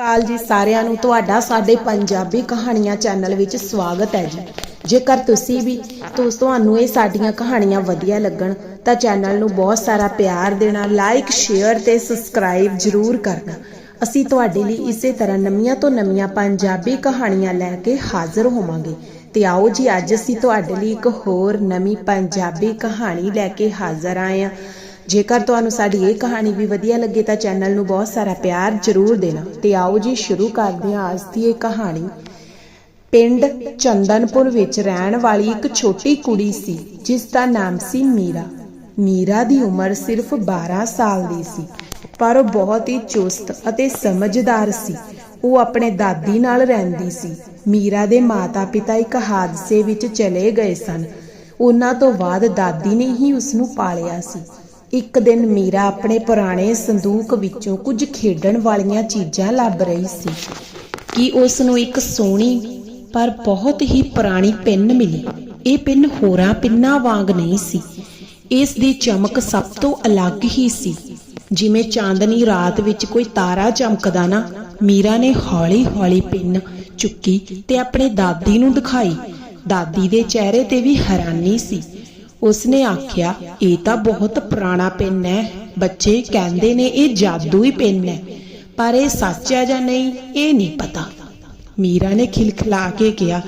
ਕਾਲ ਜੀ ਸਾਰਿਆਂ ਨੂੰ ਤੁਹਾਡਾ ਸਾਡੇ ਪੰਜਾਬੀ ਕਹਾਣੀਆਂ ਚੈਨਲ ਵਿੱਚ ਸਵਾਗਤ ਹੈ ਜੀ। ਜੇਕਰ ਤੁਸੀਂ ਵੀ ਤੁਸ ਤੁਹਾਨੂੰ ਇਹ ਸਾਡੀਆਂ ਕਹਾਣੀਆਂ ਵਧੀਆ ਲੱਗਣ, ਤਾਂ ਚੈਨਲ ਨੂੰ ਬਹੁਤ ਸਾਰਾ ਪਿਆਰ ਦੇਣਾ ਲਾਈਕ ਸ਼ੇਅਰ ਤੇ ਸਬਸਕ੍ਰਾਈਬ ਜ਼ਰੂਰ ਕਰਨਾ। ਅਸੀਂ ਤੁਹਾਡੇ ਲਈ ਇਸੇ ਤਰ੍ਹਾਂ ਨਵੀਆਂ ਤੋਂ ਨਵੀਆਂ ਪੰਜਾਬੀ ਕਹਾਣੀਆਂ ਲੈ ਕੇ ਹਾਜ਼ਰ ਹੋਵਾਂਗੇ। ਤੇ ਆਓ ਜੀ, ਅੱਜ ਅਸੀਂ ਤੁਹਾਡੇ ਲਈ ਇੱਕ ਹੋਰ ਨਵੀਂ ਪੰਜਾਬੀ ਕਹਾਣੀ ਲੈ ਕੇ ਹਾਜ਼ਰ ਆਏ ਹਾਂ। ਜੇਕਰ ਤੁਹਾਨੂੰ ਸਾਡੀ ਇਹ ਕਹਾਣੀ ਵੀ ਵਧੀਆ ਲੱਗੇ ਤਾਂ ਚੈਨਲ ਨੂੰ ਬਹੁਤ ਸਾਰਾ ਪਿਆਰ ਜ਼ਰੂਰ ਦੇਣਾ ਤੇ ਆਓ ਜੀ ਸ਼ੁਰੂ ਕਰਦੇ ਹਾਂ ਅੱਜ ਦੀ ਇਹ ਕਹਾਣੀ। ਪਿੰਡ ਚੰਦਨਪੁਰ ਵਿੱਚ ਰਹਿਣ ਵਾਲੀ ਇੱਕ ਛੋਟੀ ਕੁੜੀ ਸੀ, ਜਿਸ ਦਾ ਨਾਮ ਸੀ ਮੀਰਾ। ਮੀਰਾ ਦੀ ਉਮਰ ਸਿਰਫ 12 ਸਾਲ ਦੀ ਸੀ, ਪਰ ਉਹ ਬਹੁਤ ਹੀ ਚੁਸਤ ਅਤੇ ਸਮਝਦਾਰ ਸੀ। ਉਹ ਆਪਣੇ ਦਾਦੀ ਨਾਲ ਰਹਿੰਦੀ ਸੀ। ਮੀਰਾ ਦੇ ਮਾਤਾ-ਪਿਤਾ ਇੱਕ ਹਾਦਸੇ ਵਿੱਚ ਚਲੇ ਗਏ ਸਨ। ਉਹਨਾਂ ਤੋਂ ਬਾਅਦ ਦਾਦੀ ਨੇ ਹੀ ਉਸ ਨੂੰ ਪਾਲਿਆ ਸੀ। ਇੱਕ ਦਿਨ ਮੀਰਾ ਆਪਣੇ ਪੁਰਾਣੇ ਸੰਦੂਕ ਵਿੱਚੋਂ ਕੁਝ ਖੇਡਣ ਵਾਲੀਆਂ ਚੀਜ਼ਾਂ ਲੱਭ ਰਹੀ ਸੀ। ਕਿ ਉਸ ਨੂੰ ਇੱਕ ਸੋਹਣੀ, ਪਰ ਬਹੁਤ ਹੀ ਪੁਰਾਣੀ ਪਿੰਨ ਮਿਲੀ। ਇਹ ਪਿੰਨ ਹੋਰਾਂ ਪਿੰਨਾਂ ਵਾਂਗ ਨਹੀਂ ਸੀ। ਇਸ ਦੀ ਚਮਕ ਸਭ ਤੋਂ ਅਲੱਗ ਹੀ ਸੀ। ਜਿਵੇਂ ਚਾਂਦਨੀ ਰਾਤ ਵਿੱਚ ਕੋਈ ਤਾਰਾ ਚਮਕਦਾ ਨਾ, ਮੀਰਾ ਨੇ ਹੌਲੀ-ਹੌਲੀ ਪਿੰਨ ਚੁੱਕੀ ਤੇ ਆਪਣੇ ਦਾਦੀ ਨੂੰ ਦਿਖਾਈ। ਦਾਦੀ ਦੇ ਚਿਹਰੇ ਤੇ ਵੀ ਹੈਰਾਨੀ ਸੀ। ਉਸਨੇ ਆਖਿਆ, ਇਹ ਤਾਂ ਬਹੁਤ ਪੁਰਾਣਾ ਪਿੰਨ ਹੈ। ਬੱਚੇ ਕਹਿੰਦੇ ਨੇ ਇਹ ਜਾਦੂਈ ਪਿੰਨ ਹੈ। ਪਰ ਇਹ ਸੱਚ ਹੈ ਜਾਂ ਨਹੀਂ, ਇਹ ਨਹੀਂ ਪਤਾ। ਮੀਰਾ ਨੇ ਖਿਲਖਿਲਾ ਕੇ ਕਿਹਾ,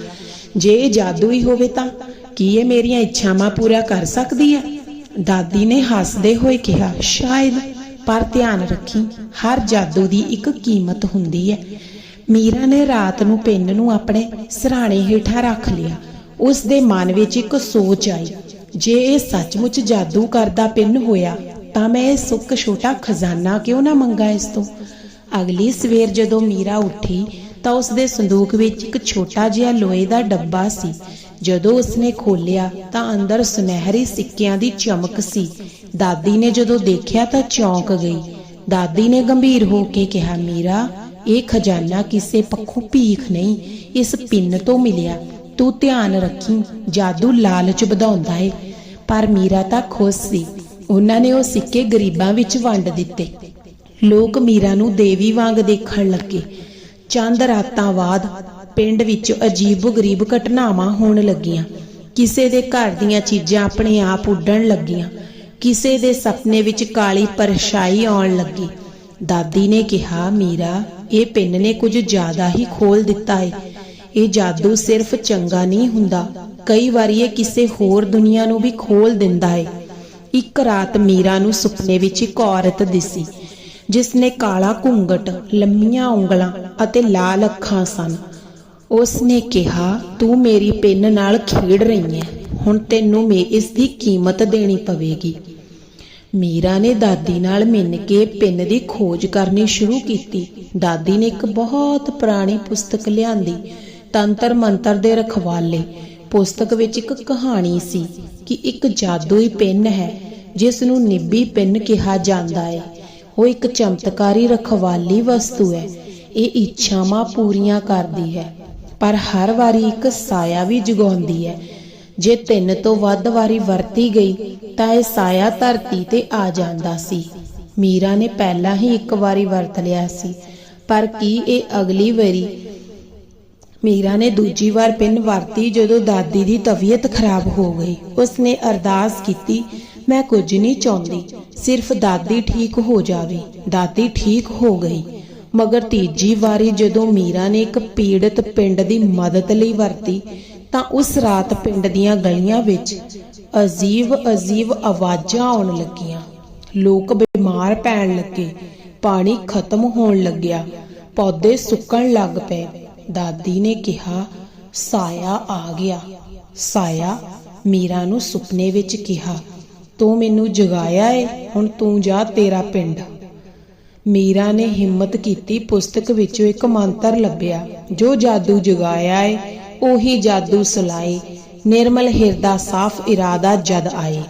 ਜੇ ਇਹ ਜਾਦੂਈ ਹੋਵੇ ਤਾਂ ਕੀ ਇਹ ਮੇਰੀਆਂ ਇੱਛਾਵਾਂ ਪੂਰਾ ਕਰ ਸਕਦੀ ਹੈ? ਦਾਦੀ ਨੇ ਹੱਸਦੇ ਹੋਏ ਕਿਹਾ, ਸ਼ਾਇਦ, ਪਰ ਧਿਆਨ ਰੱਖੀ, ਹਰ ਜਾਦੂ ਦੀ ਇੱਕ ਕੀਮਤ ਹੁੰਦੀ ਹੈ। ਮੀਰਾ ਨੇ ਰਾਤ ਨੂੰ ਪਿੰਨ ਨੂੰ ਆਪਣੇ ਸਰਾਣੇ ਹੇਠਾਂ ਰੱਖ ਲਿਆ। ਉਸ ਦੇ ਮਨ ਵਿੱਚ ਇੱਕ ਸੋਚ ਆਈ। ਜੇ ਇਹ ਸੱਚਮੁੱਚ ਜਾਦੂ ਕਰਦਾ ਪਿੰਨ ਹੋਇਆ, ਤਾਂ ਮੈਂ ਇਹ ਸੁੱਕ ਛੋਟਾ ਖਜ਼ਾਨਾ ਕਿਉਂ ਨਾ ਮੰਗਾ ਇਸ ਤੋਂ? ਅਗਲੀ ਸਵੇਰ ਜਦੋਂ ਮੀਰਾ ਉੱਠੀ, ਤਾਂ ਉਸ ਦੇ ਸੰਦੂਕ ਵਿੱਚ ਇੱਕ ਛੋਟਾ ਜਿਹਾ ਲੋਹੇ ਦਾ ਡੱਬਾ ਸੀ। ਜਦੋਂ ਉਸਨੇ ਖੋਲ੍ਹਿਆ, ਤਾਂ ਅੰਦਰ ਸੁਨਹਿਰੀ ਸਿੱਕਿਆਂ ਦੀ ਚਮਕ ਸੀ। ਦਾਦੀ ਨੇ ਜਦੋਂ ਦੇਖਿਆ, ਤਾਂ ਚੌਂਕ ਗਈ। ਦਾਦੀ ਨੇ ਗੰਭੀਰ ਹੋ ਕੇ ਕਿਹਾ, ਮੀਰਾ, ਇਹ ਖਜ਼ਾਨਾ ਕਿਸੇ ਪੱਖੋਂ ਭੀਖ ਨਹੀਂ, ਇਸ ਪਿੰਨ ਤੋਂ ਮਿਲਿਆ। ਤੂੰ ਧਿਆਨ ਰੱਖੀ, ਜਾਦੂ ਲਾਲਚ ਵਧਾਉਂਦਾ ਏ। ਪਰ ਮੀਰਾ ਤਾਂ ਖੁਸ਼ ਸੀ। ਉਹਨਾਂ ਨੇ ਉਹ ਸਿੱਕੇ ਗਰੀਬਾਂ ਵਿੱਚ ਵੰਡ ਦਿੱਤੇ। ਲੋਕ ਮੀਰਾ ਨੂੰ ਦੇਵੀ ਵਾਂਗ ਦੇਖਣ ਲੱਗੇ। ਚੰਦ ਰਾਤਾਂ ਬਾਅਦ ਪਿੰਡ ਵਿੱਚ ਅਜੀਬ-ਗਰੀਬ ਘਟਨਾਵਾਂ ਹੋਣ ਲੱਗੀਆਂ। ਕਿਸੇ ਦੇ ਘਰ ਦੀਆਂ ਚੀਜ਼ਾਂ ਆਪਣੇ ਆਪ ਉੱਡਣ ਲੱਗੀਆਂ। ਕਿਸੇ ਦੇ ਸੁਪਨੇ ਵਿੱਚ ਕਾਲੀ ਪਰਛਾਈ ਆਉਣ ਲੱਗੀ। ਦਾਦੀ ਨੇ ਕਿਹਾ, ਮੀਰਾ, ਇਹ ਪਿੰਨ ਨੇ ਕੁਝ ਜ਼ਿਆਦਾ ਹੀ ਖੋਲ ਦਿੱਤਾ ਏ। ਇਹ ਜਾਦੂ ਸਿਰਫ ਚੰਗਾ ਨਹੀਂ ਹੁੰਦਾ। ਕਈ ਵਾਰੀ ਇਹ ਕਿਸੇ ਹੋਰ ਦੁਨੀਆ ਨੂੰ ਵੀ ਖੋਲ ਦਿੰਦਾ ਏ। ਇੱਕ ਰਾਤ ਮੀਰਾ ਨੂੰ ਸੁਪਨੇ ਵਿੱਚ ਇੱਕ ਔਰਤ ਦਿਸੀ, ਜਿਸ ਨੇ ਕਾਲਾ ਘੁੰਗਟ, ਲੰਮੀਆਂ ਉਂਗਲਾਂ ਅਤੇ ਲਾਲ ਅੱਖਾਂ ਸਨ। ਉਸ ਨੇ ਕਿਹਾ, ਤੂੰ ਮੇਰੀ ਪਿੰਨ ਨਾਲ ਖੇਡ ਰਹੀ ਹੈ ਹੁਣ ਤੈਨੂੰ ਮੈਂ ਇਸ ਦੀ ਕੀਮਤ ਦੇਣੀ ਪਵੇਗੀ। ਮੀਰਾ ਨੇ ਦਾਦੀ ਨਾਲ ਮਿਲ ਕੇ ਪਿੰਨ ਦੀ ਖੋਜ ਕਰਨੀ ਸ਼ੁਰੂ ਕੀਤੀ। ਦਾਦੀ ਨੇ ਇੱਕ ਬਹੁਤ ਪੁਰਾਣੀ ਪੁਸਤਕ ਲਿਆਂਦੀ ਤੰਤਰ ਮੰਤਰ ਦੇ ਰਖਵਾਲੇ। ਪੁਸਤਕ ਵਿੱਚ ਇੱਕ ਕਹਾਣੀ ਸੀ ਕਿ ਇੱਕ ਜਾਦੂਈ ਪਿੰਨ ਹੈ ਜਿਸ ਨੂੰ ਨਿੱਬੀ ਪਿੰਨ ਕਿਹਾ ਜਾਂਦਾ ਹੈ ਉਹ ਇੱਕ ਚਮਤਕਾਰੀ ਰਖਵਾਲੀ ਵਸਤੂ ਹੈ। ਇਹ ਇੱਛਾਵਾਂ ਪੂਰੀਆਂ ਕਰਦੀ ਹੈ, ਪਰ ਹਰ ਵਾਰੀ ਇੱਕ ਸਾਇਆ ਵੀ ਜਗਾਉਂਦੀ ਹੈ। ਜੇ ਤਿੰਨ ਤੋਂ ਵੱਧ ਵਾਰੀ ਵਰਤੀ ਗਈ, ਤਾਂ ਇਹ ਸਾਇਆ ਧਰਤੀ ਤੇ ਆ ਜਾਂਦਾ ਸੀ। ਮੀਰਾ ਨੇ ਪਹਿਲਾਂ ਹੀ ਇੱਕ ਵਾਰੀ ਵਰਤ ਲਿਆ ਸੀ, ਪਰ ਕੀ ਇਹ ਅਗਲੀ ਵਾਰੀ ਮੀਰਾ ਨੇ ਦੂਜੀ ਵਾਰ ਪਿੰਨ ਵਰਤੀ ਜਦੋਂ ਦਾਦੀ ਦੀ ਤਬੀਅਤ ਖਰਾਬ ਹੋ ਗਈ। ਉਸਨੇ ਅਰਦਾਸ ਕੀਤੀ, ਮੈਂ ਕੁਝ ਨਹੀਂ ਚਾਹੁੰਦੀ, ਸਿਰਫ ਦਾਦੀ ਠੀਕ ਹੋ ਜਾਵੇ। ਦਾਦੀ ਠੀਕ ਹੋ ਗਈ। ਮਗਰ ਤੀਜੀ ਵਾਰੀ ਜਦੋਂ ਮੀਰਾ ਨੇ ਇੱਕ ਪੀੜਤ ਪਿੰਡ ਦੀ ਮਦਦ ਲਈ ਵਰਤੀ, ਤਾਂ ਉਸ ਰਾਤ ਪਿੰਡ ਦੀਆਂ ਗਲੀਆਂ ਵਿੱਚ ਅਜੀਬ ਅਜੀਬ ਆਵਾਜ਼ਾਂ ਆਉਣ ਲੱਗੀਆਂ। ਲੋਕ ਬਿਮਾਰ ਪੈਣ ਲੱਗੇ, ਪਾਣੀ ਖਤਮ ਹੋਣ ਲੱਗਿਆ, ਪੌਦੇ ਸੁੱਕਣ ਲੱਗ ਪਏ। ਦਾਦੀ ਨੇ ਕਿਹਾ, ਸਾਇਆ ਆ ਗਿਆ। ਸਾਇਆ, ਮੀਰਾ ਨੂੰ ਸੁਪਨੇ ਵਿੱਚ ਕਿਹਾ, ਤੂੰ ਮੈਨੂੰ ਜਗਾਇਆ ਏ, ਹੁਣ ਤੂੰ ਜਾ ਤੇਰਾ ਪਿੰਡ। ਮੀਰਾ ਨੇ ਹਿੰਮਤ ਕੀਤੀ ਪੁਸਤਕ ਵਿੱਚੋਂ ਇੱਕ ਮੰਤਰ ਲੱਭਿਆ, ਜੋ ਜਾਦੂ ਜਗਾਇਆ ਏ, ਉਹੀ ਜਾਦੂ ਸਲਾਈ, ਨਿਰਮਲ ਹਿਰਦਾ ਸਾਫ਼ ਇਰਾਦਾ ਜਦ ਆਏ।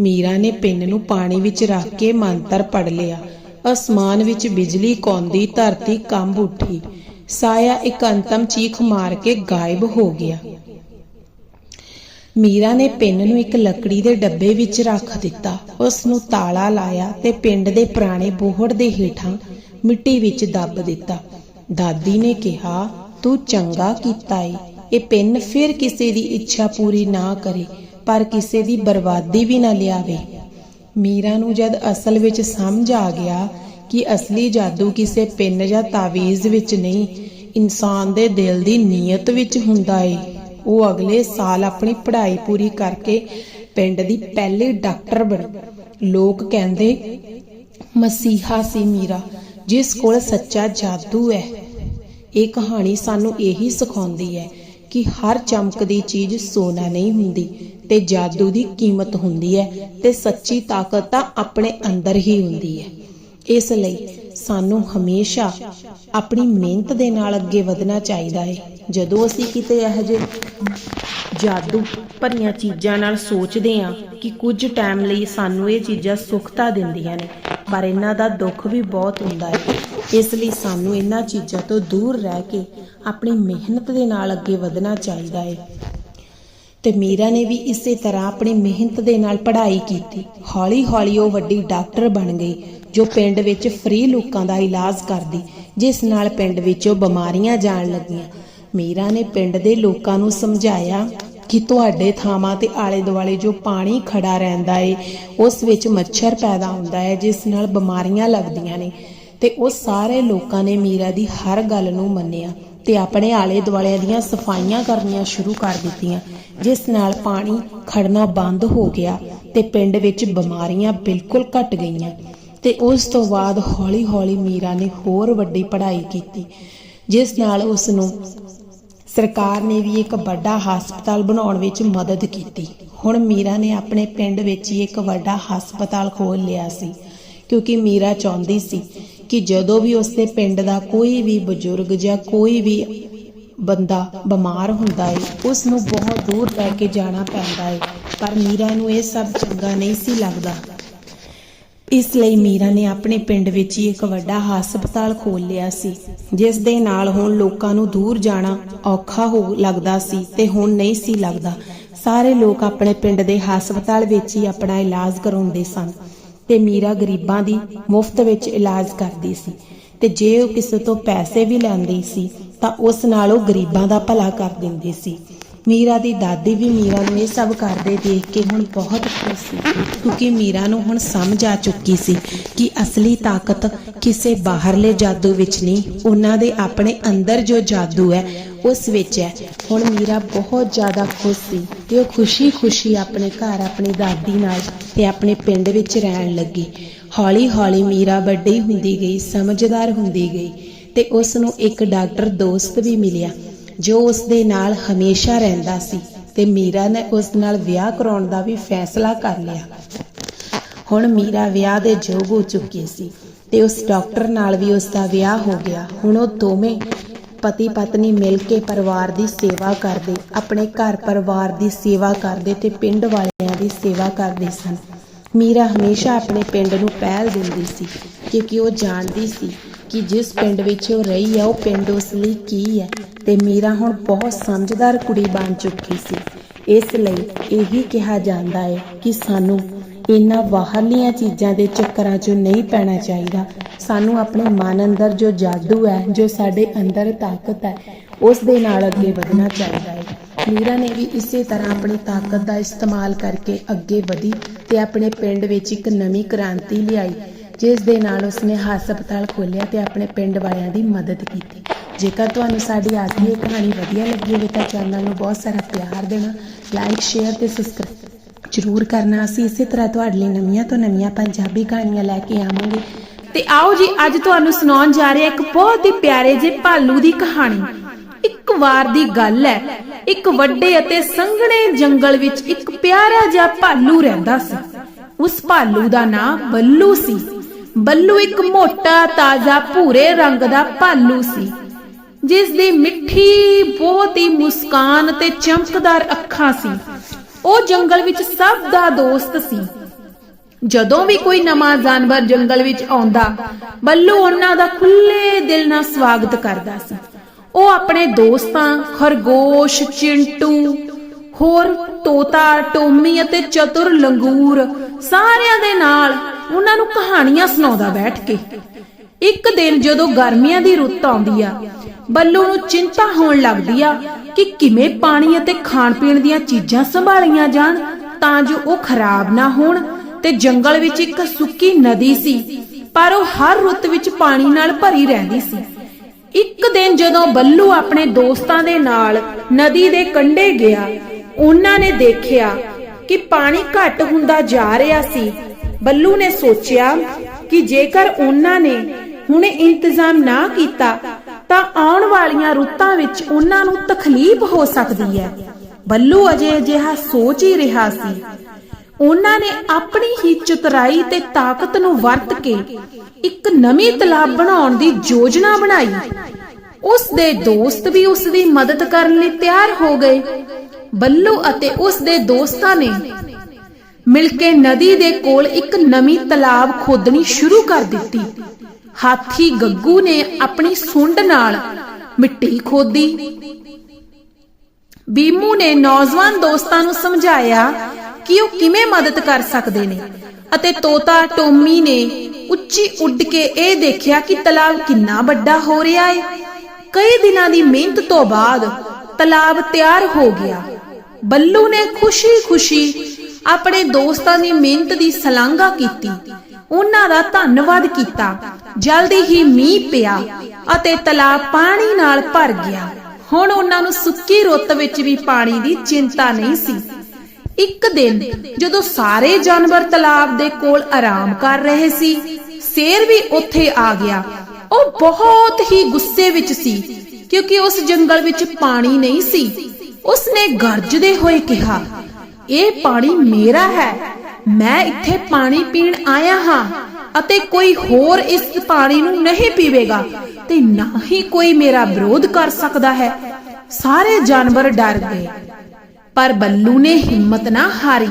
ਮੀਰਾ ਨੇ ਪਿੰਨ ਨੂੰ ਪਾਣੀ ਵਿੱਚ ਰੱਖ ਕੇ ਮੰਤਰ ਪੜ ਲਿਆ। ਅਸਮਾਨ ਵਿੱਚ ਬਿਜਲੀ ਕੌਂਦੀ, ਧਰਤੀ ਕੰਬ ਉੱਠੀ। ਸਾਇਆ ਇੱਕ ਅੰਤਮ ਚੀਖ ਮਾਰ ਕੇ ਗਾਇਬ ਹੋ ਗਿਆ। ਮੀਰਾ ਨੇ ਪਿੰਨ ਨੂੰ ਇੱਕ ਲੱਕੜੀ ਦੇ ਡੱਬੇ ਵਿੱਚ ਰੱਖ ਦਿੱਤਾ। ਉਸ ਨੂੰ ਤਾਲਾ ਲਾਇਆ ਤੇ ਪਿੰਡ ਦੇ ਪੁਰਾਣੇ ਬੋਹੜ ਦੇ ਹੇਠਾਂ ਮਿੱਟੀ ਵਿੱਚ ਦੱਬ ਦਿੱਤਾ। ਦਾਦੀ ਨੇ ਕਿਹਾ, ਤੂੰ ਚੰਗਾ ਕੀਤਾ ਏ। ਇਹ ਪਿੰਨ ਫਿਰ ਕਿਸੇ ਦੀ ਇੱਛਾ ਪੂਰੀ ਨਾ ਕਰੇ, ਪਰ ਕਿਸੇ ਦੀ ਬਰਬਾਦੀ ਵੀ ਨਾ ਲਿਆਵੇ। ਮੀਰਾ ਨੂੰ ਜਦ ਅਸਲ ਵਿੱਚ ਸਮਝ ਆ ਗਿਆ ਕਿ ਅਸਲੀ ਜਾਦੂ ਕਿਸੇ ਪਿੰਨ ਜਾਂ ਤਾਵੀਜ਼ ਵਿੱਚ ਨਹੀਂ, ਇਨਸਾਨ ਦੇ ਦਿਲ ਦੀ ਨੀਅਤ ਵਿੱਚ ਹੁੰਦਾ ਏ। ਉਹ ਅਗਲੇ ਸਾਲ ਆਪਣੀ ਪੜ੍ਹਾਈ ਪੂਰੀ ਕਰਕੇ ਪਿੰਡ ਦੀ ਪਹਿਲੀ ਡਾਕਟਰ ਬਣੀ। ਲੋਕ ਕਹਿੰਦੇ, ਮਸੀਹਾ ਸੀ ਮੀਰਾ, ਜਿਸ ਕੋਲ ਸੱਚਾ ਜਾਦੂ ਹੈ। ਇਹ ਕਹਾਣੀ ਸਾਨੂੰ ਇਹੀ ਸਿਖਾਉਂਦੀ ਹੈ ਕਿ ਹਰ ਚਮਕਦੀ ਚੀਜ਼ ਸੋਨਾ ਨਹੀਂ ਹੁੰਦੀ ਤੇ ਜਾਦੂ ਦੀ ਕੀਮਤ ਹੁੰਦੀ ਹੈ ਤੇ ਸੱਚੀ ਤਾਕਤ ਤਾਂ ਆਪਣੇ ਅੰਦਰ ਹੀ ਹੁੰਦੀ ਹੈ। ਇਸ ਲਈ ਸਾਨੂੰ ਹਮੇਸ਼ਾ ਆਪਣੀ ਮਿਹਨਤ ਦੇ ਨਾਲ ਅੱਗੇ ਵਧਣਾ ਚਾਹੀਦਾ ਹੈ ਜਦੋਂ ਅਸੀਂ ਕਿਤੇ ਇਹੋ ਜਿਹੇ ਜਾਦੂ ਭਰੀਆਂ ਚੀਜ਼ਾਂ ਨਾਲ ਸੋਚਦੇ ਹਾਂ ਕਿ ਕੁਝ ਟਾਈਮ ਲਈ ਸਾਨੂੰ ਇਹ ਚੀਜ਼ਾਂ ਸੁੱਖਤਾ ਦਿੰਦੀਆਂ ਨੇ, ਪਰ ਇਹਨਾਂ ਦਾ ਦੁੱਖ ਵੀ ਬਹੁਤ ਹੁੰਦਾ ਹੈ ਇਸ ਲਈ ਸਾਨੂੰ ਇਹਨਾਂ ਚੀਜ਼ਾਂ ਤੋਂ ਦੂਰ ਰਹਿ ਕੇ ਆਪਣੀ ਮਿਹਨਤ ਦੇ ਨਾਲ ਅੱਗੇ ਵਧਣਾ ਚਾਹੀਦਾ ਹੈ ਤੇ ਮੀਰਾ ਨੇ ਵੀ ਇਸੇ ਤਰ੍ਹਾਂ ਆਪਣੀ ਮਿਹਨਤ ਦੇ ਨਾਲ ਪੜ੍ਹਾਈ ਕੀਤੀ। ਹੌਲੀ-ਹੌਲੀ ਉਹ ਵੱਡੀ ਡਾਕਟਰ ਬਣ ਗਈ, ਜੋ ਪਿੰਡ ਵਿੱਚ ਫ੍ਰੀ ਲੋਕਾਂ ਦਾ ਇਲਾਜ ਕਰਦੀ, ਜਿਸ ਨਾਲ ਪਿੰਡ ਵਿੱਚੋਂ ਬਿਮਾਰੀਆਂ ਜਾਣ ਲੱਗੀਆਂ। ਮੀਰਾ ਨੇ ਪਿੰਡ ਦੇ ਲੋਕਾਂ ਨੂੰ ਸਮਝਾਇਆ ਕਿ ਤੁਹਾਡੇ ਥਾਵਾਂ ਤੇ ਆਲੇ ਦੁਆਲੇ ਜੋ ਪਾਣੀ ਖੜਾ ਰਹਿੰਦਾ ਏ, ਉਸ ਵਿੱਚ ਮੱਛਰ ਪੈਦਾ ਹੁੰਦਾ ਹੈ ਜਿਸ ਨਾਲ ਬਿਮਾਰੀਆਂ ਲੱਗਦੀਆਂ ਨੇ। ਤੇ ਉਹ ਸਾਰੇ ਲੋਕਾਂ ਨੇ ਮੀਰਾ ਦੀ ਹਰ ਗੱਲ ਨੂੰ ਮੰਨਿਆ। ਤੇ ਆਪਣੇ ਆਲੇ ਦੁਆਲੇ ਦੀਆਂ ਸਫਾਈਆਂ ਕਰਨੀਆਂ ਸ਼ੁਰੂ ਕਰ ਦਿੱਤੀਆਂ, ਜਿਸ ਨਾਲ ਪਾਣੀ ਖੜਨਾ ਬੰਦ ਹੋ ਗਿਆ ਤੇ ਪਿੰਡ ਵਿੱਚ ਬਿਮਾਰੀਆਂ ਬਿਲਕੁਲ ਘਟ ਗਈਆਂ। ਤੇ ਉਸ ਤੋਂ ਬਾਅਦ ਹੌਲੀ-ਹੌਲੀ ਮੀਰਾ ਨੇ ਹੋਰ ਵੱਡੀ ਪੜ੍ਹਾਈ ਕੀਤੀ, ਜਿਸ ਨਾਲ ਉਸ ਨੂੰ ਸਰਕਾਰ ਨੇ ਵੀ ਇੱਕ ਵੱਡਾ ਹਸਪਤਾਲ ਬਣਾਉਣ ਵਿੱਚ ਮਦਦ ਕੀਤੀ। ਹੁਣ ਮੀਰਾ ਨੇ ਆਪਣੇ ਪਿੰਡ ਵਿੱਚ ਹੀ ਇੱਕ ਵੱਡਾ ਹਸਪਤਾਲ ਖੋਲ੍ਹ ਲਿਆ ਸੀ। ਕਿਉਂਕਿ ਮੀਰਾ ਚਾਹੁੰਦੀ ਸੀ ਕਿ ਜਦੋਂ ਵੀ ਉਸਦੇ ਪਿੰਡ ਦਾ ਕੋਈ ਵੀ ਬਜ਼ੁਰਗ ਜਾਂ ਕੋਈ ਵੀ ਬੰਦਾ ਬਿਮਾਰ ਹੁੰਦਾ ਏ ਉਸ ਨੂੰ ਬਹੁਤ ਦੂਰ ਲੈ ਕੇ ਜਾਣਾ ਪੈਂਦਾ ਏ। ਪਰ ਮੀਰਾ ਨੂੰ ਇਹ ਸਭ ਚੰਗਾ ਨਹੀਂ ਸੀ ਲੱਗਦਾ। ਇਸ ਲਈ ਮੀਰਾ ਨੇ ਆਪਣੇ ਪਿੰਡ ਵਿੱਚ ਹੀ ਇੱਕ ਵੱਡਾ ਹਸਪਤਾਲ ਖੋਲ੍ਹ ਲਿਆ ਸੀ, ਜਿਸ ਦੇ ਨਾਲ ਹੁਣ ਲੋਕਾਂ ਨੂੰ ਦੂਰ ਜਾਣਾ ਔਖਾ ਹੋ ਲੱਗਦਾ ਸੀ ਤੇ ਹੁਣ ਨਹੀਂ ਸੀ ਲੱਗਦਾ। ਸਾਰੇ ਲੋਕ ਆਪਣੇ ਪਿੰਡ ਦੇ ਹਸਪਤਾਲ ਵਿੱਚ ਹੀ ਆਪਣਾ ਇਲਾਜ ਕਰਾਉਂਦੇ ਸਨ। ਤੇ ਮੀਰਾ ਗਰੀਬਾਂ ਦੀ ਮੁਫਤ ਵਿੱਚ ਇਲਾਜ ਕਰਦੀ ਸੀ। ਤੇ ਜੇ ਉਹ ਕਿਸੇ ਤੋਂ ਪੈਸੇ ਵੀ ਲੈਂਦੀ ਸੀ, ਤਾਂ ਉਸ ਨਾਲ ਉਹ ਗਰੀਬਾਂ ਦਾ ਭਲਾ ਕਰ ਦਿੰਦੀ ਸੀ। ਮੀਰਾ ਦੀ ਦਾਦੀ ਵੀ ਮੀਰਾ ਨੂੰ ਇਹ ਸਭ ਕਰਦੇ ਦੇਖ ਕੇ ਹੁਣ ਬਹੁਤ ਖੁਸ਼ ਸੀ, ਕਿਉਂਕਿ ਮੀਰਾ ਨੂੰ ਹੁਣ ਸਮਝ ਆ ਚੁੱਕੀ ਸੀ ਕਿ ਅਸਲੀ ਤਾਕਤ ਕਿਸੇ ਬਾਹਰਲੇ ਜਾਦੂ ਵਿੱਚ ਨਹੀਂ, ਉਹਨਾਂ ਦੇ ਆਪਣੇ ਅੰਦਰ ਜੋ ਜਾਦੂ ਹੈ, ਉਸ ਵਿੱਚ ਹੈ। ਹੁਣ ਮੀਰਾ ਬਹੁਤ ਜ਼ਿਆਦਾ ਖੁਸ਼ ਸੀ ਤੇ ਉਹ ਖੁਸ਼ੀ-ਖੁਸ਼ੀ ਆਪਣੇ ਘਰ ਆਪਣੀ ਦਾਦੀ ਨਾਲ ਤੇ ਆਪਣੇ ਪਿੰਡ ਵਿੱਚ ਰਹਿਣ ਲੱਗੀ। ਹੌਲੀ-ਹੌਲੀ ਮੀਰਾ ਵੱਡੀ ਹੁੰਦੀ ਗਈ, ਸਮਝਦਾਰ ਹੁੰਦੀ ਗਈ ਤੇ ਉਸ ਨੂੰ ਇੱਕ ਡਾਕਟਰ ਦੋਸਤ ਵੀ ਮਿਲਿਆ। ਜੋ ਉਸ ਦੇ ਨਾਲ ਹਮੇਸ਼ਾ ਰਹਿੰਦਾ ਸੀ ਤੇ ਮੀਰਾ ਨੇ ਉਸ ਨਾਲ ਵਿਆਹ ਕਰਾਉਣ ਦਾ ਵੀ ਫੈਸਲਾ ਕਰ ਲਿਆ। ਹੁਣ ਮੀਰਾ ਵਿਆਹ ਦੇ ਯੋਗ ਹੋ ਚੁੱਕੀ ਸੀ ਤੇ ਉਸ ਡਾਕਟਰ ਨਾਲ ਵੀ ਉਸ ਦਾ ਵਿਆਹ ਹੋ ਗਿਆ। ਹੁਣ ਉਹ ਦੋਵੇਂ ਪਤੀ ਪਤਨੀ ਮਿਲ ਕੇ ਪਰਿਵਾਰ ਦੀ ਸੇਵਾ ਕਰਦੇ, ਆਪਣੇ ਘਰ ਪਰਿਵਾਰ ਦੀ ਸੇਵਾ ਕਰਦੇ ਤੇ ਪਿੰਡ ਵਾਲਿਆਂ ਦੀ ਸੇਵਾ ਕਰਦੇ ਸਨ। ਮੀਰਾ ਹਮੇਸ਼ਾ ਆਪਣੇ ਪਿੰਡ ਨੂੰ ਪਹਿਲ ਦਿੰਦੀ ਸੀ ਕਿਉਂਕਿ ਉਹ ਜਾਣਦੀ ਸੀ ਕਿ ਜਿਸ ਪਿੰਡ ਵਿੱਚ ਉਹ ਰਹੀ ਹੈ ਉਹ ਪਿੰਡ ਉਸ ਲਈ ਕੀ ਹੈ? ਤੇ ਮੀਰਾ ਹੁਣ ਬਹੁਤ ਸਮਝਦਾਰ ਕੁੜੀ ਬਣ ਚੁੱਕੀ ਸੀ। ਇਸ ਲਈ ਇਹੀ ਕਿਹਾ ਜਾਂਦਾ ਹੈ ਕਿ ਸਾਨੂੰ ਇਹਨਾਂ ਬਾਹਰਲੀਆਂ ਚੀਜ਼ਾਂ ਦੇ ਚੱਕਰਾਂ 'ਚ ਨਹੀਂ ਪੈਣਾ ਚਾਹੀਦਾ। ਸਾਨੂੰ ਆਪਣੇ ਮਨ ਅੰਦਰ ਜੋ ਜਾਦੂ ਹੈ, ਜੋ ਸਾਡੇ ਅੰਦਰ ਤਾਕਤ ਹੈ, ਉਸ ਦੇ ਨਾਲ ਅੱਗੇ ਵਧਣਾ ਚਾਹੀਦਾ ਹੈ। ਮੀਰਾ ਨੇ ਵੀ ਇਸੇ ਤਰ੍ਹਾਂ ਆਪਣੀ ਤਾਕਤ ਦਾ ਇਸਤੇਮਾਲ ਕਰਕੇ ਅੱਗੇ ਵਧੀ ਤੇ ਆਪਣੇ ਪਿੰਡ ਵਿੱਚ ਇੱਕ ਨਵੀਂ ਕ੍ਰਾਂਤੀ ਲਿਆਈ। ਜਿਸ ਦੇ ਨਾਲ ਉਸਨੇ ਹਸਪਤਾਲ ਖੋਲ੍ਹਿਆ ਤੇ ਆਪਣੇ ਪਿੰਡ ਵਾਲਿਆਂ ਦੀ ਮਦਦ ਕੀਤੀ। ਜੇਕਰ ਤੁਹਾਨੂੰ ਸਾਡੀ ਅੱਜ ਦੀ ਇਹ ਕਹਾਣੀ ਵਧੀਆ ਲੱਗੀ ਹੋਵੇ ਤਾਂ ਚੈਨਲ ਨੂੰ ਬਹੁਤ ਸਾਰਾ ਪਿਆਰ ਦੇਣਾ ਲਾਈਕ ਸ਼ੇਅਰ ਤੇ ਸਬਸਕ੍ਰਾਈਬ ਜ਼ਰੂਰ ਕਰਨਾ। ਅਸੀਂ ਇਸੇ ਤਰ੍ਹਾਂ ਤੁਹਾਡੇ ਲਈ ਨਵੀਆਂ ਤੋਂ ਨਵੀਆਂ ਪੰਜਾਬੀ ਕਹਾਣੀਆਂ ਲੈ ਕੇ ਆਵਾਂਗੇ। ਤੇ ਆਓ ਜੀ, ਅੱਜ ਤੁਹਾਨੂੰ ਸੁਣਾਉਣ ਜਾ ਰਹੇ ਇੱਕ ਬਹੁਤ ਹੀ ਪਿਆਰੇ ਜਿਹੇ ਭਾਲੂ ਦੀ ਕਹਾਣੀ। ਇੱਕ ਵਾਰ ਦੀ ਗੱਲ ਹੈ, ਇੱਕ ਵੱਡੇ ਅਤੇ ਸੰਘਣੇ ਜੰਗਲ ਵਿੱਚ ਇੱਕ ਪਿਆਰਾ ਜਿਹਾ ਭਾਲੂ ਰਹਿੰਦਾ ਸੀ। ਉਸ ਭਾਲੂ ਦਾ ਨਾਂ ਬੱਲੂ ਸੀ। ਬੱਲੂ ਇੱਕ ਮੋਟਾ ਤਾਜ਼ਾ ਭੂਰੇ ਰੰਗ ਦਾ ਭਾਲੂ ਸੀ, ਜਿਸ ਦੀ ਮਿੱਠੀ ਬਹੁਤ ਹੀ ਮੁਸਕਾਨ ਤੇ ਚਮਕਦਾਰ ਅੱਖਾਂ ਸੀ। ਉਹ ਜੰਗਲ ਵਿੱਚ ਸਭ ਦਾ ਦੋਸਤ ਸੀ। ਜਦੋਂ ਵੀ ਕੋਈ ਨਵਾਂ ਜਾਨਵਰ ਜੰਗਲ ਵਿੱਚ ਆਉਂਦਾ, ਬੱਲੂ ਉਹਨਾਂ ਦਾ ਖੁੱਲੇ ਦਿਲ ਨਾਲ ਸਵਾਗਤ ਕਰਦਾ ਸੀ। ਉਹ ਆਪਣੇ ਦੋਸਤਾਂ, ਖਰਗੋਸ਼, ਚਿੰਟੂ, ਹੋਰ ਤੋਤਾ, ਟੋਮੀ ਅਤੇ ਚਤੁਰ ਲੰਗੂਰ ਸਾਰਿਆਂ ਦੇ ਨਾਲ ਉਹਨਾਂ ਨੂੰ ਕਹਾਣੀਆਂ ਸੁਣਾਉਂਦਾ ਬੈਠ ਕੇ। ਇੱਕ ਦਿਨ ਜਦੋਂ ਗਰਮੀਆਂ ਦੀ ਰੁੱਤ ਆਉਂਦੀ ਆ, ਬੱਲੂ ਨੂੰ ਚਿੰਤਾ ਹੋਣ ਲੱਗਦੀ ਆ ਕਿ ਕਿਵੇਂ ਪਾਣੀ ਅਤੇ ਖਾਣ ਪੀਣ ਦੀਆਂ ਚੀਜ਼ਾਂ ਸੰਭਾਲੀਆਂ ਜਾਣ ਤਾਂ ਜੋ ਉਹ ਖਰਾਬ ਨਾ ਹੋਣ ਤੇ ਜੰਗਲ ਵਿੱਚ ਇੱਕ ਸੁੱਕੀ ਨਦੀ ਸੀ, ਪਰ ਉਹ ਹਰ ਰੁੱਤ ਵਿੱਚ ਪਾਣੀ ਨਾਲ ਭਰੀ ਰਹਿੰਦੀ ਸੀ। ਇੱਕ ਦਿਨ ਜਦੋਂ ਬੱਲੂ ਆਪਣੇ ਦੋਸਤਾਂ ਦੇ ਨਾਲ ਨਦੀ ਦੇ ਕੰਢੇ ਗਿਆ, ਉਹਨਾਂ ਨੇ ਦੇਖਿਆ ਕਿ ਪਾਣੀ ਘੱਟ ਹੁੰਦਾ ਜਾ ਰਿਹਾ ਸੀ ਬੱਲੂ ਨੇ ਸੋਚਿਆ ਕਿ ਜੇਕਰ ਉਹਨਾਂ ਨੇ ਹੁਣੇ ਇੰਤਜ਼ਾਮ ਨਾ ਕੀਤਾ, ਤਾਂ ਆਉਣ ਵਾਲੀਆਂ ਰੁੱਤਾਂ ਵਿੱਚ ਉਹਨਾਂ ਨੂੰ ਤਕਲੀਫ ਹੋ ਸਕਦੀ ਹੈ। ਬੱਲੂ ਅਜੇ ਅਜਿਹਾ ਸੋਚ ਹੀ ਰਿਹਾ ਸੀ। ਉਹਨਾਂ ਨੇ ਆਪਣੀ ਹੀ ਚਤੁਰਾਈ ਤੇ ਤਾਕਤ ਨੂੰ ਵਰਤ ਕੇ ਇੱਕ ਨਵੀਂ ਤਲਾਬ ਬਣਾਉਣ ਦੀ ਯੋਜਨਾ ਬਣਾਈ। ਉਸ ਦੇ ਦੋਸਤ ਵੀ ਉਸ ਦੀ ਮਦਦ ਕਰਨ ਲਈ ਤਿਆਰ ਹੋ ਗਏ। ਬੱਲੂ ਅਤੇ ਉਸ ਦੇ ਦੋਸਤਾਂ ਨੇ ਮਿਲ ਕੇ ਨਦੀ ਦੇ ਕੋਲ ਇੱਕ ਨਵੀਂ ਤਲਾਬ ਖੋਦਣੀ ਸ਼ੁਰੂ ਕਰ ਦਿੱਤੀ। ਹਾਥੀ ਗੱਗੂ ਨੇ ਆਪਣੀ ਸੁੰਡ ਨਾਲ ਮਿੱਟੀ ਖੋਦੀ। ਬੀਮੂ ਨੇ ਨੌਜਵਾਨ ਦੋਸਤਾਂ ਨੂੰ ਸਮਝਾਇਆ ਕਿ ਉਹ ਕਿਵੇਂ ਮਦਦ ਕਰ ਸਕਦੇ ਨੇ ਅਤੇ ਤੋਤਾ ਟੋਮੀ ਨੇ ਉੱਚੀ ਉੱਡ ਕੇ ਇਹ ਦੇਖਿਆ ਕਿ ਤਲਾਬ ਕਿੰਨਾ ਵੱਡਾ ਹੋ ਰਿਹਾ ਹੈ ਕਈ ਦਿਨਾਂ ਦੀ ਮਿਹਨਤ ਤੋਂ ਬਾਅਦ ਤਲਾਬ ਤਿਆਰ ਹੋ ਗਿਆ। ਬੱਲੂ ਨੇ ਖੁਸ਼ੀ-ਖੁਸ਼ੀ ਆਪਣੇ ਦੋਸਤਾਂ ਦੀ ਮਿਹਨਤ ਦੀ ਸਲਾਘਾ ਕੀਤੀ। ਉਹਨਾਂ ਦਾ ਧੰਨਵਾਦ ਕੀਤਾ। ਜਲਦੀ ਹੀ ਮੀਂਹ ਪਿਆ ਅਤੇ ਤਲਾਬ ਪਾਣੀ ਨਾਲ ਭਰ ਗਿਆ। ਹੁਣ ਉਹਨਾਂ ਨੂੰ ਸੁੱਕੀ ਰੁੱਤ ਵਿੱਚ ਵੀ ਪਾਣੀ ਦੀ ਚਿੰਤਾ ਨਹੀਂ ਸੀ। ਇੱਕ ਦਿਨ ਜਦੋਂ ਸਾਰੇ ਜਾਨਵਰ ਤਲਾਬ ਦੇ ਕੋਲ ਆਰਾਮ ਕਰ ਰਹੇ ਸੀ, ਸ਼ੇਰ ਵੀ ਉੱਥੇ ਆ ਗਿਆ। ਉਹ ਬਹੁਤ ਹੀ ਗੁੱਸੇ ਵਿੱਚ ਸੀ, ਕਿਉਂਕਿ ਉਸ ਜੰਗਲ ਵਿੱਚ ਪਾਣੀ ਨਹੀਂ ਸੀ। ਉਸਨੇ ਗਰਜਦੇ ਹੋਏ ਕਿਹਾ, ਇਹ ਪਾਣੀ ਮੇਰਾ ਹੈ। ਮੈਂ ਇੱਥੇ ਪਾਣੀ ਪੀਣ ਆਇਆ ਹਾਂ ਅਤੇ ਕੋਈ ਹੋਰ ਇਸ ਪਾਣੀ ਨੂੰ ਨਹੀਂ ਪੀਵੇਗਾ ਤੇ ਨਾ ਹੀ ਕੋਈ ਮੇਰਾ ਵਿਰੋਧ ਕਰ ਸਕਦਾ ਹੈ। ਸਾਰੇ ਜਾਨਵਰ ਡਰ ਗਏ, ਪਰ ਬੱਲੂ ਨੇ ਹਿੰਮਤ ਨਾ ਹਾਰੀ।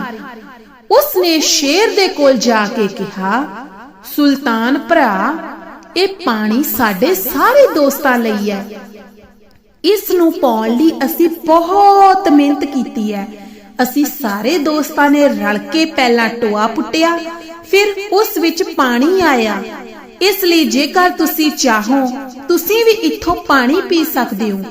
ਉਸਨੇ ਸ਼ੇਰ ਦੇ ਕੋਲ ਜਾ ਕੇ ਕਿਹਾ, ਸੁਲਤਾਨ ਭਰਾ, ਇਹ ਪਾਣੀ ਸਾਡੇ ਸਾਰੇ ਦੋਸਤਾਂ ਲਈ ਹੈ। ਇਸ ਨੂੰ ਪਾਉਣ ਲਈ ਅਸੀਂ ਬਹੁਤ ਮਿਹਨਤ ਕੀਤੀ ਹੈ। ਅਸੀਂ ਸਾਰੇ ਦੋਸਤਾਂ ਨੇ ਰਲ ਕੇ ਪਹਿਲਾਂ ਟੋਆ ਪੁੱਟਿਆ, ਫਿਰ ਉਸ ਵਿੱਚ ਪਾਣੀ ਆਇਆ। ਇਸ ਲਈ ਜੇਕਰ ਤੁਸੀਂ ਚਾਹੋ, ਤੁਸੀਂ ਵੀ ਇੱਥੋਂ ਪਾਣੀ ਪੀ ਸਕਦੇ ਹੋ।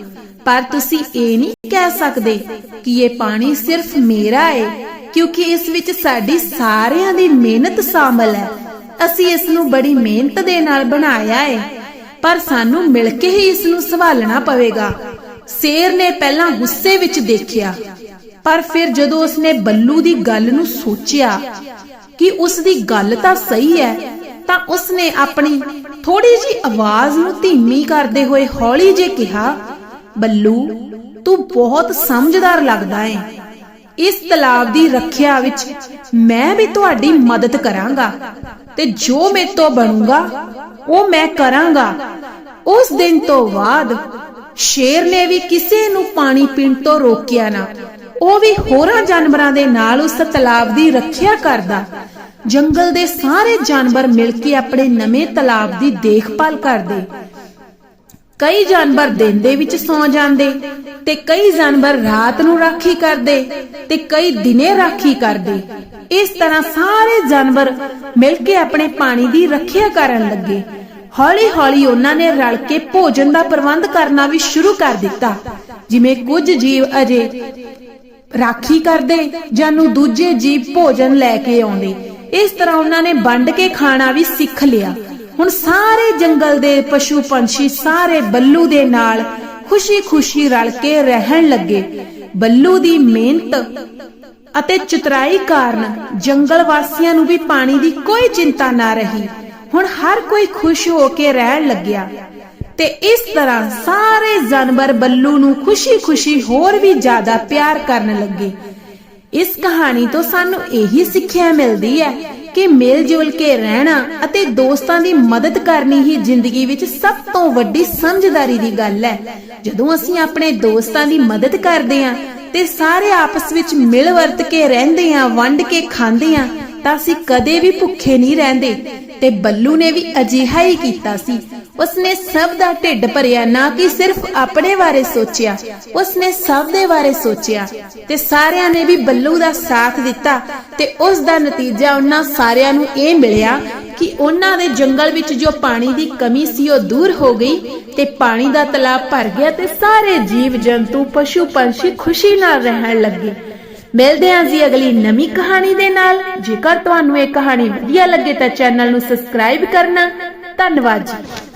ਪਰ ਤੁਸੀਂ ਇਹ ਨਹੀਂ ਕਹਿ ਸਕਦੇ ਕਿ ਇਹ ਪਾਣੀ ਸਿਰਫ ਮੇਰਾ ਹੈ ਕਿਉਂਕਿ ਇਸ ਵਿੱਚ ਸਾਡੀ ਸਾਰਿਆਂ ਦੀ ਮਿਹਨਤ ਸ਼ਾਮਲ ਹੈ। ਅਸੀਂ ਇਸ ਨੂੰ ਬੜੀ ਮਿਹਨਤ ਦੇ ਨਾਲ ਬਣਾਇਆ ਹੈ ਪਰ ਸਾਨੂੰ ਮਿਲ ਕੇ ਹੀ ਇਸ ਨੂੰ ਸੰਭਾਲਣਾ ਪਵੇਗਾ। ਸ਼ੇਰ ਨੇ ਪਹਿਲਾਂ ਗੁੱਸੇ ਵਿੱਚ ਦੇਖਿਆ। ਪਰ ਫਿਰ ਜਦੋਂ ਉਸਨੇ ਬੱਲੂ ਦੀ ਗੱਲ ਨੂੰ ਸੋਚਿਆ ਕਿ ਉਸ ਦੀ ਗੱਲ ਤਾਂ ਸਹੀ ਹੈ, ਤਾਂ ਉਸਨੇ ਆਪਣੀ ਥੋੜੀ ਜੀ ਆਵਾਜ਼ ਨੂੰ ਧੀਮੀ ਕਰਦੇ ਹੋਏ ਹੌਲੀ ਜੇ ਕਿਹਾ, ਬੱਲੂ, ਤੂੰ ਬਹੁਤ ਸਮਝਦਾਰ ਲੱਗਦਾ ਏ। ਇਸ ਤਲਾਬ ਦੀ ਰੱਖਿਆ ਵਿੱਚ ਮੈਂ ਵੀ ਤੁਹਾਡੀ ਮਦਦ ਕਰਾਂਗਾ ਤੇ ਜੋ ਮੇਰੇ ਤੋਂ ਬਣੂਗਾ, ਉਹ ਮੈਂ ਕਰਾਂਗਾ। ਉਸ ਦਿਨ ਤੋਂ ਬਾਅਦ ਸ਼ੇਰ ਨੇ ਵੀ ਕਿਸੇ ਨੂੰ ਪਾਣੀ ਪੀਣ ਤੋਂ ਰੋਕਿਆ ਨਾ। ਉਹ ਵੀ ਹੋਰਾਂ ਜਾਨਵਰਾਂ ਦੇ ਨਾਲ ਉਸ ਤਲਾਬ ਦੀ ਰੱਖਿਆ ਕਰਦਾ। ਜੰਗਲ ਦੇ ਸਾਰੇ ਜਾਨਵਰ ਮਿਲ ਕੇ ਆਪਣੇ ਨਵੇਂ ਤਲਾਬ ਦੀ ਦੇਖਭਾਲ ਕਰਦੇ। ਕਈ ਜਾਨਵਰ ਦਿਨ ਦੇ ਵਿੱਚ ਸੌ ਜਾਂਦੇ ਤੇ ਕਈ ਜਾਨਵਰ ਰਾਤ ਨੂੰ ਰਾਖੀ ਕਰਦੇ ਤੇ ਕਈ ਦਿਨੇ ਰਾਖੀ ਕਰਦੇ। ਇਸ ਤਰ੍ਹਾਂ ਸਾਰੇ ਜਾਨਵਰ ਮਿਲ ਕੇ ਆਪਣੇ ਪਾਣੀ ਦੀ ਰੱਖਿਆ ਕਰਨ ਲੱਗੇ। ਹੌਲੀ-ਹੌਲੀ ਉਹਨਾਂ ਨੇ ਰਲ ਕੇ ਭੋਜਨ ਦਾ ਪ੍ਰਬੰਧ ਕਰਨਾ ਵੀ ਸ਼ੁਰੂ ਕਰ ਦਿੱਤਾ। ਜਿਵੇਂ ਕੁਝ ਜੀਵ ਅਜੇ ਰਾਖੀ ਕਰਦੇ ਜਾਂ ਨੂੰ ਦੂਜੇ ਜੀਵ ਭੋਜਨ ਲੈ ਕੇ ਆਉਂਦੇ। ਇਸ ਤਰ੍ਹਾਂ ਉਹਨਾਂ ਨੇ ਵੰਡ ਕੇ ਖਾਣਾ ਵੀ ਸਿੱਖ ਲਿਆ। ਹੁਣ ਸਾਰੇ ਜੰਗਲ ਦੇ ਪਸ਼ੂ ਪੰਛੀ ਸਾਰੇ ਬੱਲੂ ਦੇ ਨਾਲ ਖੁਸ਼ੀ-ਖੁਸ਼ੀ ਰਲ ਕੇ ਰਹਿਣ ਲੱਗੇ। ਬੱਲੂ ਦੀ ਮਿਹਨਤ ਅਤੇ ਚਤੁਰਾਈ ਕਾਰਨ ਜੰਗਲ ਵਾਸੀਆਂ ਨੂੰ ਵੀ ਪਾਣੀ ਦੀ ਕੋਈ ਚਿੰਤਾ ਨਾ ਰਹੀ। ਹੁਣ ਹਰ ਕੋਈ ਖੁਸ਼ ਹੋ ਕੇ ਰਹਿਣ ਲੱਗਿਆ। ਤੇ ਇਸ ਤਰ੍ਹਾਂ ਸਾਰੇ ਜਾਨਵਰ ਬੱਲੂ ਨੂੰ ਖੁਸ਼ੀ-ਖੁਸ਼ੀ ਹੋਰ ਵੀ ਜ਼ਿਆਦਾ ਪਿਆਰ ਕਰਨ ਲੱਗੇ। ਇਸ ਕਹਾਣੀ ਤੋਂ ਸਾਨੂੰ ਇਹੀ ਸਿੱਖਿਆ ਮਿਲਦੀ ਹੈ ਕਿ ਮਿਲ ਜੁਲ ਕੇ ਰਹਿਣਾ ਅਤੇ ਦੋਸਤਾਂ ਦੀ ਮਦਦ ਕਰਨੀ ਹੀ ਜ਼ਿੰਦਗੀ ਵਿੱਚ ਸਭ ਤੋਂ ਵੱਡੀ ਸਮਝਦਾਰੀ ਦੀ ਗੱਲ ਹੈ। ਜਦੋਂ ਅਸੀਂ ਆਪਣੇ ਦੋਸਤਾਂ ਦੀ ਮਦਦ ਕਰਦੇ ਹਾਂ ਤੇ ਸਾਰੇ ਆਪਸ ਵਿੱਚ ਮਿਲ ਵਰਤ ਕੇ ਰਹਿੰਦੇ ਹਾਂ, ਵੰਡ ਕੇ ਖਾਂਦੇ ਹਾਂ ਕੀਤਾ ਸੀ ਕਦੇ ਵੀ ਭੁੱਖੇ ਨਹੀਂ ਰਹਿੰਦੇ। ਤੇ ਬੱਲੂ ਨੇ ਵੀ ਅਜਿਹਾ ਹੀ ਕੀਤਾ ਸੀ। ਉਸਨੇ ਸਭ ਦਾ ਢਿੱਡ ਭਰਿਆ, ਨਾ ਕਿ ਸਿਰਫ ਆਪਣੇ ਬਾਰੇ ਸੋਚਿਆ। ਉਸਨੇ ਸਭ ਦੇ ਬਾਰੇ ਸੋਚਿਆ। ਤੇ ਸਾਰਿਆਂ ਨੇ ਵੀ ਬੱਲੂ ਦਾ ਸਾਥ ਦਿੱਤਾ। ਤੇ ਉਸ ਦਾ ਨਤੀਜਾ ਉਹਨਾਂ ਸਾਰਿਆਂ ਨੂੰ ਇਹ ਮਿਲਿਆ ਕਿ ਉਹਨਾਂ ਦੇ ਜੰਗਲ ਵਿੱਚ ਜੋ ਪਾਣੀ ਦੀ ਕਮੀ ਸੀ, ਉਹ ਦੂਰ ਹੋ ਗਈ ਤੇ ਪਾਣੀ ਦਾ ਤਲਾਬ ਭਰ ਗਿਆ ਤੇ ਸਾਰੇ ਜੀਵ ਜੰਤੂ ਪਸ਼ੂ ਪੰਛੀ ਖੁਸ਼ੀ ਨਾਲ ਰਹਿਣ ਲੱਗੇ। ਮਿਲਦੇ ਹਾਂ ਜੀ ਅਗਲੀ ਨਵੀਂ ਕਹਾਣੀ ਦੇ ਨਾਲ। ਜੇਕਰ ਤੁਹਾਨੂੰ ਇਹ ਕਹਾਣੀ ਵਧੀਆ ਲੱਗੇ ਤਾਂ ਚੈਨਲ ਨੂੰ ਸਬਸਕ੍ਰਾਈਬ ਕਰਨਾ। ਧੰਨਵਾਦ ਜੀ।